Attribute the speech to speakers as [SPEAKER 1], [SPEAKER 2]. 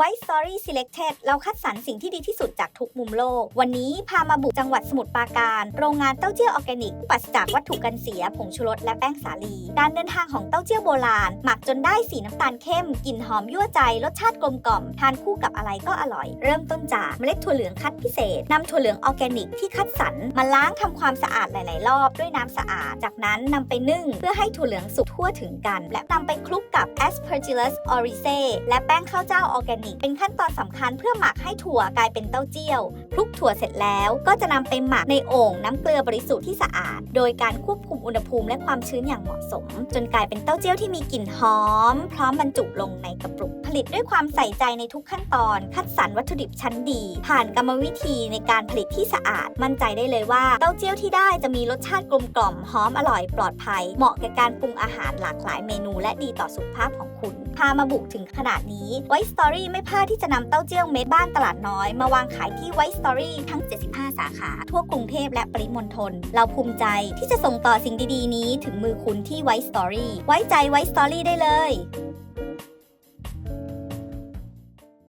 [SPEAKER 1] White Story Selected เราคัดสรรสิ่งที่ดีที่สุดจากทุกมุมโลก วันนี้พามาบุกจังหวัดสมุทรปราการ โรงงานเต้าเจี้ยวออร์แกนิกปราศจากวัตถุกันเสีย ผงชูรสและแป้งสาลี การเดินทางของเต้าเจี้ยวโบราณ หมักจนได้สีน้ำตาลเข้มกลิ่นหอมยั่วใจ รสชาติกลมกล่อม ทานคู่กับอะไรก็อร่อย เริ่มต้นจากเมล็ดถั่วเหลืองคัดพิเศษนำถั่วเหลืองออร์แกนิกที่คัดสรรมาล้างทำความสะอาดหลาย ๆ รอบด้วยน้ำสะอาด จากนั้นนำไปนึ่ง เพื่อให้ถั่วเหลืองสุกทั่วถึงกัน และนำไปคลุกกับ Aspergillus oryzae และแป้งข้าวเจ้าออร์แกนิกเป็นขั้นตอนสำคัญเพื่อหมักให้ถั่วกลายเป็นเต้าเจี้ยวคลุกถั่วเสร็จแล้วก็จะนำไปหมักในโอ่งน้ำเกลือบริสุทธิ์ที่สะอาด โดยการควบคุมอุณหภูมิและความชื้นอย่างเหมาะสม จนกลายเป็นเต้าเจี้ยวที่มีกลิ่นหอม พร้อมบรรจุลงในกระปุก ผลิตด้วยความใส่ใจในทุกขั้นตอน คัดสรรวัตถุดิบชั้นดี ผ่านกรรมวิธีในการผลิตที่สะอาด มั่นใจได้เลยว่าเต้าเจี้ยวที่ได้จะมีรสชาติกลมกล่อมหอมอร่อยปลอดภัย เหมาะแก่การปรุงอาหารหลากหลายเมนู และดีต่อสุขภาพของคุณพามาบุกถึงขนาดนี้ White Story ไม่พลาดที่จะนำเต้าเจี้ยวเม็ดบ้านตลาดน้อย มาวางขายที่ไวส์สตอรี่ทั้ง 75 สาขา ทั่วกรุงเทพและปริมณฑลเราภูมิใจที่จะส่งต่อสิ่งดีๆ นี้ถึงมือคุณที่ไวส์สตอรี่ไว้ใจไวส์สตอรี่ได้เลย